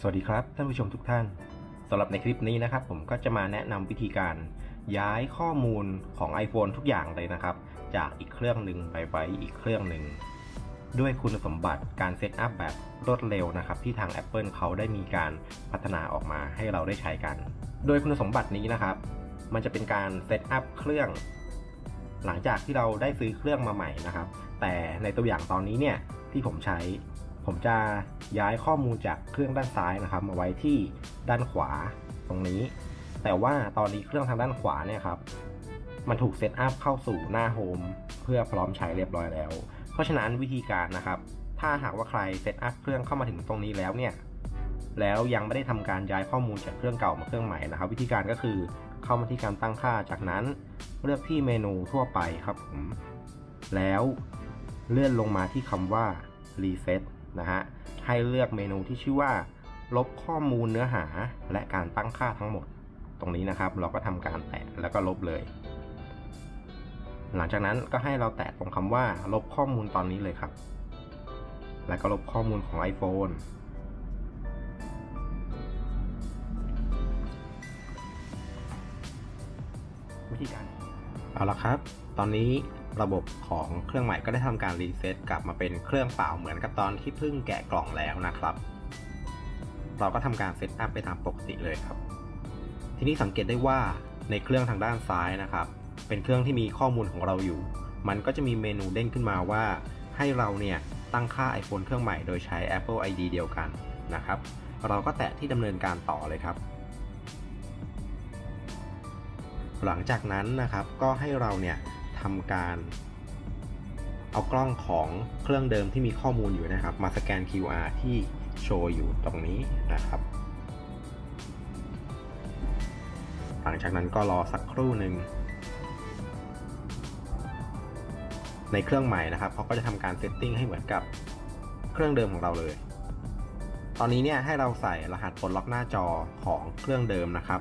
สวัสดีครับท่านผู้ชมทุกท่านสำหรับในคลิปนี้นะครับ ผมก็จะมาแนะนำวิธีการย้ายข้อมูลของ iPhone ทุกอย่างเลยนะครับ จากอีกเครื่องหนึ่งไปไว้อีกเครื่องหนึ่งด้วยคุณสมบัติการเซตอัพแบบรวดเร็วนะครับ ที่ทาง Apple เขาได้มีการพัฒนาออกมาให้เราได้ใช้กัน โดยคุณสมบัตินี้นะครับ มันจะเป็นการเซตอัพเครื่อง หลังจากที่เราได้ซื้อเครื่องมาใหม่นะครับ แต่ในตัวอย่างตอนนี้เนี่ยที่ผมใช้ ผมจะย้ายข้อมูลจากเครื่องด้านซ้ายนะครับ มาไว้ที่ด้านขวาตรงนี้ แต่ว่าตอนนี้เครื่องทางด้านขวาเนี่ยครับมันถูกเซตอัพเข้าสู่หน้าโฮมเพื่อพร้อมใช้เรียบร้อยแล้ว เพราะฉะนั้นวิธีการนะครับ ถ้าหากว่าใครเซตอัพเครื่องเข้ามาถึงตรงนี้แล้วเนี่ยแล้วยังไม่ได้ทำการย้ายข้อมูลจากเครื่องเก่ามาเครื่องใหม่นะครับ วิธีการก็คือเข้ามาที่การตั้งค่าจากนั้น เลือกที่เมนูทั่วไปครับผมแล้วเลื่อนลงมาที่คำว่า reset นะฮะให้เลือกเมนูที่ชื่อว่า ลบข้อมูลเนื้อหาและการตั้งค่าทั้งหมด ตรงนี้นะครับ เราก็ทำการแตะแล้วก็ลบเลย หลังจากนั้นก็ให้เราแตะตรงคำว่า ลบข้อมูลตอนนี้เลยครับ แล้วก็ลบข้อมูลของ iPhone วิธีการเอาละครับ ตอนนี้ ระบบของเครื่องใหม่ก็ได้ทำการรีเซ็ตกลับมาเป็นเครื่องเปล่าเหมือนกับตอนที่เพิ่งแกะกล่องแล้วนะครับ เราก็ทำการเซตอัพไปตามปกติเลยครับ ทีนี้สังเกตได้ว่าในเครื่องทางด้านซ้ายนะครับ เป็นเครื่องที่มีข้อมูลของเราอยู่ มันก็จะมีเมนูเด้งขึ้นมาว่า ให้เราเนี่ยตั้งค่า iPhone เครื่องใหม่โดยใช้ Apple ID เดียวกันนะครับ เราก็แตะที่ดำเนินการต่อเลยครับ หลังจากนั้นนะครับก็ให้เราเนี่ย ทำการ เอากล้องของเครื่องเดิมที่มีข้อมูลอยู่นะครับ มาสแกน QR ที่โชว์อยู่ตรงนี้นะครับหลังจากนั้นก็รอสักครู่หนึ่งในเครื่องใหม่นะครับเขาก็จะทำการเซตติ้งให้เหมือนกับเครื่องเดิมของเราเลย ตอนนี้เนี่ยให้เราใส่รหัสปลดล็อกหน้าจอของเครื่องเดิมนะครับ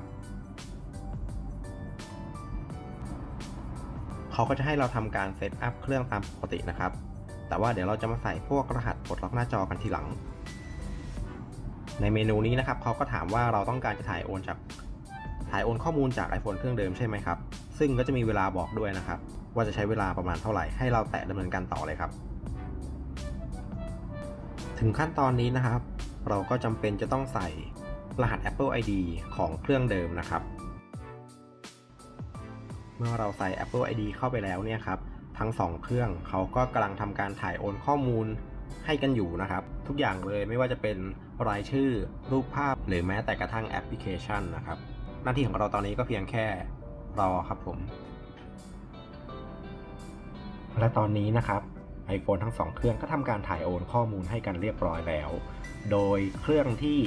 เขาก็จะให้เราทำการเซตอัพเครื่องตามปกตินะครับ แต่ว่าเดี๋ยวเราจะมาใส่พวกรหัสปลดล็อกหน้าจอกันทีหลัง ในเมนูนี้นะครับเขาก็ถามว่าเราต้องการจะถ่ายโอนจากถ่ายโอนข้อมูลจาก iPhone เครื่องเดิมใช่ไหมครับ ซึ่งก็จะมีเวลาบอกด้วยนะครับ ว่าจะใช้เวลาประมาณเท่าไหร่ ให้เราแตะดำเนินการต่อเลยครับ ถึงขั้นตอนนี้นะครับ เราก็จำเป็นจะต้องใส่รหัส Apple ID ของเครื่องเดิมนะครับ เมื่อเราใส่ Apple ID เข้าไปแล้วเนี่ยครับทั้ง 2 เครื่องเขาก็กำลังทำการถ่ายโอนข้อมูลให้กันอยู่นะครับ ทุกอย่างเลยไม่ว่าจะเป็นรายชื่อรูปภาพ หรือแม้แต่กระทั่งแอปพลิเคชันนะครับ หน้าที่ของเราตอนนี้ก็เพียงแค่รอครับผม และตอนนี้นะครับ iPhone ทั้ง 2 เครื่องก็ทำการถ่ายโอนข้อมูลให้กันเรียบร้อยแล้ว โดยเครื่องที่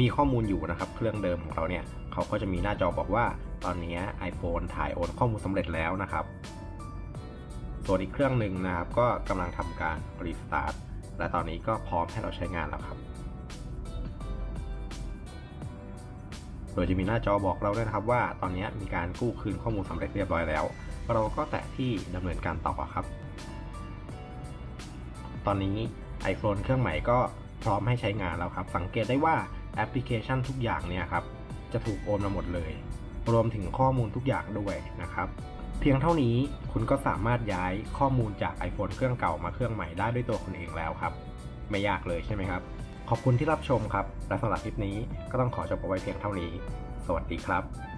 มีข้อมูลอยู่นะครับ เครื่องเดิมของเราเนี่ยเขาก็จะมีหน้าจอบอกว่า ตอนนี้ iPhone ถ่ายโอนข้อมูลสำเร็จแล้วนะครับ ส่วนอีกเครื่องหนึ่งนะครับ ก็กำลังทำการรีสตาร์ทและตอนนี้ก็พร้อมให้เราใช้งานแล้วครับ โดยจะมีหน้าจอบอกเราด้วยนะครับว่าตอนนี้มีการกู้คืนข้อมูลสำเร็จเรียบร้อยแล้ว เราก็แตะที่ดำเนินการต่อครับ ตอนนี้ iPhone เครื่องใหม่ก็พร้อมให้ใช้งานแล้วครับ สังเกตได้ว่าแอปพลิเคชันทุกอย่างเนี่ยครับจะถูกโอนมาหมดเลย รวมถึงข้อมูลทุกอย่างด้วยนะครับ เพียงเท่านี้คุณก็สามารถย้ายข้อมูลจาก iPhone เครื่องเก่ามาเครื่องใหม่ได้ด้วยตัวคุณเองแล้วครับ ไม่ยากเลยใช่ไหมครับ ขอบคุณที่รับชมครับ และสำหรับคลิปนี้ก็ต้องขอจบเอาไว้เพียงเท่านี้ สวัสดีครับ